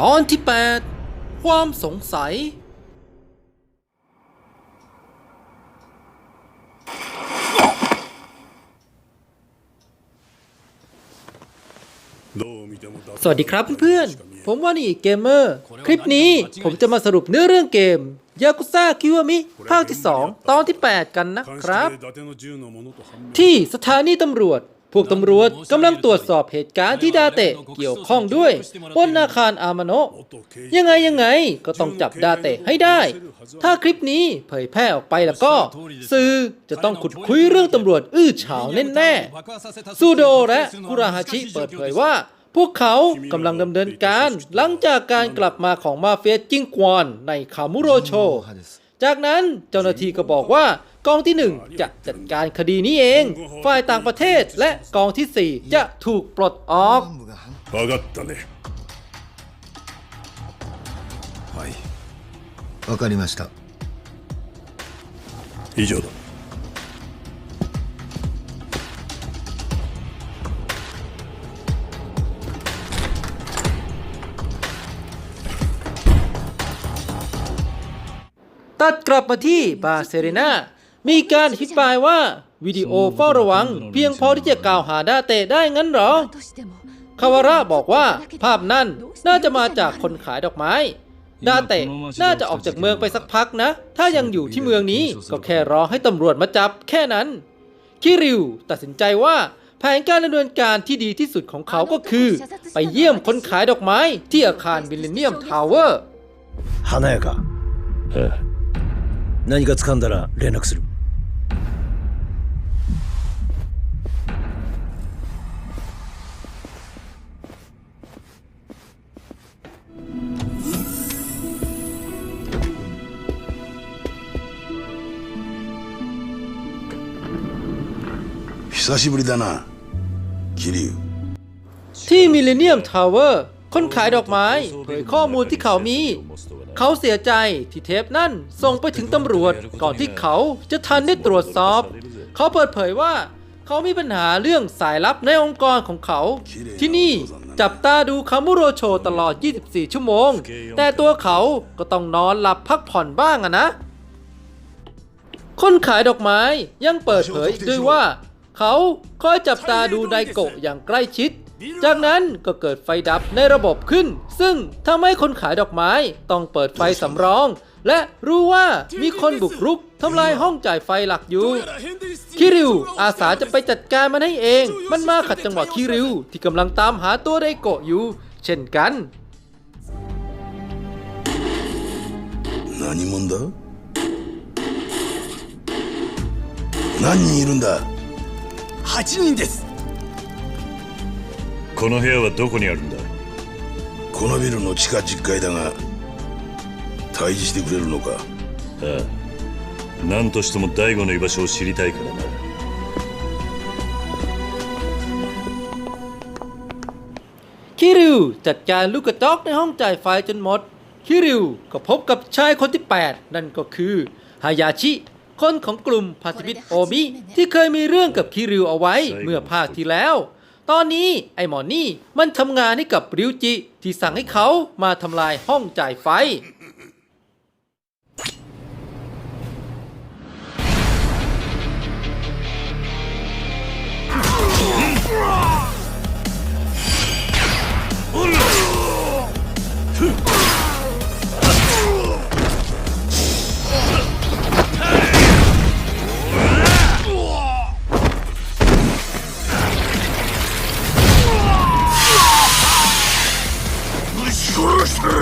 ตอนที่ 8 ความสงสัย สวัสดีครับเพื่อนๆ ผมว่านี่เกมเมอร์ คลิปนี้ผมจะมาสรุปเนื้อเรื่องเกมยากุซ่าคิวามิ ภาคที่ 2 ตอนที่ 8 กันนะครับ ที่สถานีตำรวจ พวกตำรวจกำลังตรวจสอบเหตุการณ์ที่ดาเตะเกี่ยวข้องด้วยบนอาคารอามาโนะยังไงยังไงก็ต้องจับดาเตะให้ได้ ถ้าคลิปนี้เผยแพร่ออกไปแล้วก็ สื่อจะต้องขุดคุยเรื่องตำรวจอื้อฉาวแน่ๆซูโดและคุราฮาชิเปิดเผยว่า พวกเขากำลังดำเนินการ หลังจากการกลับมาของมาเฟียจิ้งกวนในคามุโรโช จากนั้นเจ้าหน้าที่ก็บอกว่ากองที่หนึ่งจะจัดการคดีนี้เอง ฝ่ายต่างประเทศและกองที่สี่จะถูกปลดออก 分かったねはいわかりました以上だ ัดกลับมาที่บาเซเรนามีการอธิบายว่า วิดีโอเฝ้าระวัง เพียงพอที่จะกล่าวหาดาเตได้งั้นหรอ คาวาระบอกว่า ภาพนั้นน่าจะมาจากคนขายดอกไม้ ดาเตน่าจะออกจากเมืองไปสักพักนะ ถ้ายังอยู่ที่เมืองนี้ก็แค่รอให้ตำรวจมาจับแค่นั้น คิริวตัดสินใจว่าแผนการดำเนินการที่ดีที่สุดของเขาก็คือ ไปเยี่ยมคนขายดอกไม้ที่อาคารบิลเลเนียมทาวเวอร์ฮานาเอกะ 何か掴んだら連絡する 久しぶりだな桐生 ที่มิลเลนเนียมทาวเวอร์คนขายดอกไม้เผยข้อมูลที่เขามี เขาเสียใจที่เทปนั่นส่งไปถึงตำรวจก่อนที่เขาจะทันได้ตรวจสอบ เขาเปิดเผยว่าเขามีปัญหาเรื่องสายลับในองค์กรของเขา ที่นี่จับตาดูคามุโรโชตลอด 24 ชั่วโมง แต่ตัวเขาก็ต้องนอนหลับพักผ่อนบ้างอะนะ คนขายดอกไม้ยังเปิดเผยอีกด้วยว่า เขาคอยจับตาดูไดโกะอย่างใกล้ชิด จากนั้นก็เกิดไฟดับในระบบขึ้น ซึ่งทำให้คนขายดอกไม้ต้องเปิดไฟสำรอง และรู้ว่ามีคนบุกรุกทำลายห้องจ่ายไฟหลักอยู่ คิริวอาสาจะไปจัดการมันให้เอง มันมาขัดจังหวะคิริวที่กำลังตามหาตัวไดโกะอยู่ เช่นกัน 何者だ何人いるんだ8人です この部屋はどこにあるんだこのビルの地下10階だが退治してくれるのかああ何としても大悟の居場所を知りたいからな คิริวจัดการลูกกระจอกในห้องจ่ายไฟจนหมด คิริวก็พบกับชายคนที่ 8 นั่นก็คือฮายาชิ คนของกลุ่มพาซิฟิตโอมิ ที่เคยมีเรื่องกับคิริวเอาไว้เมื่อภาคที่แล้ว ตอนนี้ไอหมอนี่มันทำงานให้กับริวจิ ที่สั่งให้เขามาทำลายห้องจ่ายไฟ Curse them!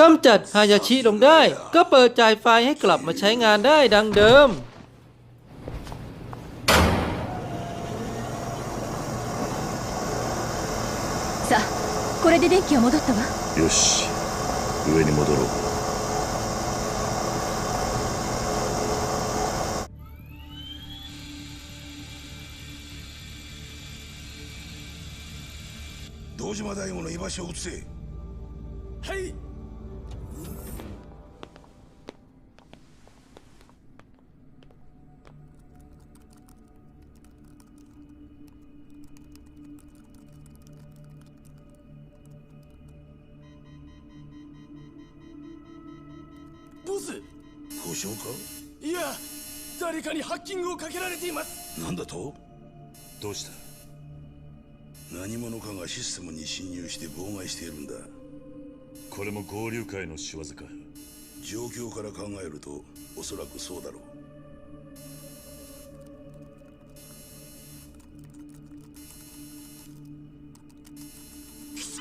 กำจัดฮายาชิลงได้ ก็เปิดจ่ายไฟให้กลับมาใช้งานได้ดังเดิม さあこれで電気は戻ったわよし上に戻ろう堂島大吾の居場所を移せはい 故障か？いや誰かにハッキングをかけられています。なんだと？どうした？何者かがシステムに侵入して妨害しているんだ。これも合流会の仕業か。状況から考えるとおそらくそうだろう。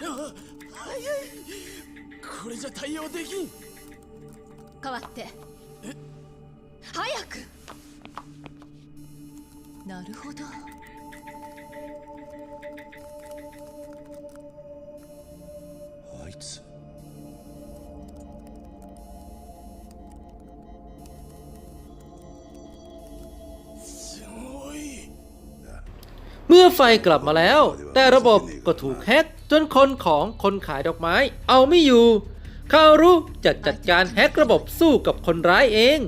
あ早い。これじゃ対応できん。代わってるほどあいつすごい เมื่อไฟกลับมาแล้ว แต่ระบบก็ถูกแฮ็กจนคนของคนขายดอกไม้ เอาไม่อยู่คารุจะจัดการแฮ็กระบบสู้กับคนร้ายเอง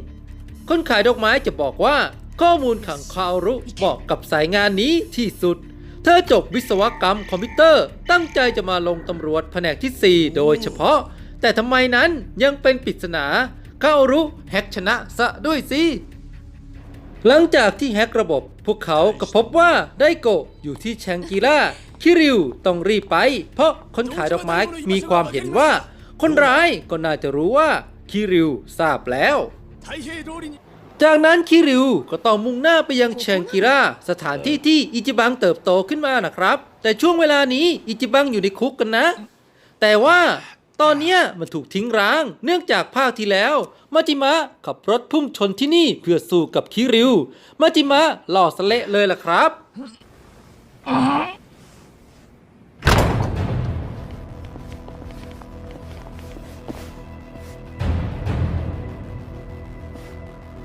คนขายดอกไม้จะบอกว่า ข้อมูลขังคารุเหมาะกับสายงานนี้ที่สุด เธอจบวิศวกรรมคอมพิวเตอร์ ตั้งใจจะมาลงตำรวจแผนกที่ 4 โดยเฉพาะ แต่ทำไมนั้นยังเป็นปริศนาคารุแฮกชนะซะด้วยสิหลังจากที่แฮกระบบ พวกเขาก็พบว่าไดโกอยู่ที่แชงกีล่าคิริวต้องรีบไป เพราะคนขายดอกไม้มีความเห็นว่า คนร้ายก็น่าจะรู้ว่าคิริวทราบแล้ว จากนั้นคิริวก็ต้องมุ่งหน้าไปยังแชงกิราสถานที่ที่อิจิบังเติบโตขึ้นมานะครับ แต่ช่วงเวลานี้อิจิบังอยู่ในคุกกันนะ แต่ว่าตอนเนี้ยมันถูกทิ้งร้าง เนื่องจากภาคที่แล้วมาจิมะขับรถพุ่งชนที่นี่เพื่อสู้กับคิริวมาจิมะหล่อสะเละเลยล่ะครับ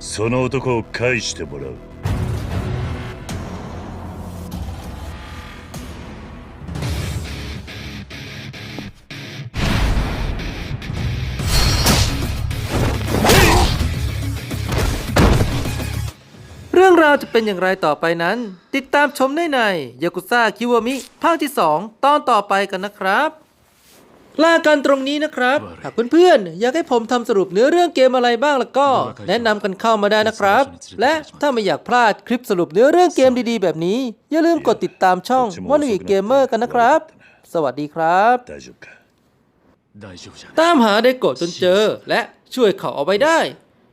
その男を返してもらう เรื่องราวจะเป็นอย่างไรต่อไปนั้น ติดตามชมได้ในยากุซ่าคิวามิ ภาคที่ 2 ตอนต่อไปกันนะครับ ลากันตรงนี้นะครับ หากเพื่อนๆ อยากให้ผมทำสรุปเนื้อเรื่องเกมอะไรบ้างแล้วก็ แนะนำกันเข้ามาได้นะครับ และถ้าไม่อยากพลาดคลิปสรุปเนื้อเรื่องเกมดีๆ แบบนี้ อย่าลืมกดติดตามช่องมอนิวิกเกมเมอร์กันนะครับ สวัสดีครับ ตามหาไดโกะจนเจอ และช่วยเขาเอาไว้ได้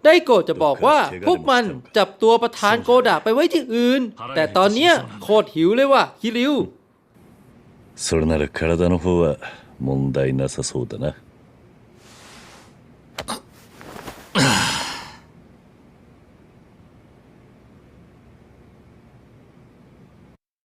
ไดโกะจะบอกว่าพวกมันจับตัวประธานโกดะไปไว้ที่อื่น แต่ตอนนี้โคตรหิวเลยว่ะฮิริวそれなら体の方は問題なさそうだな。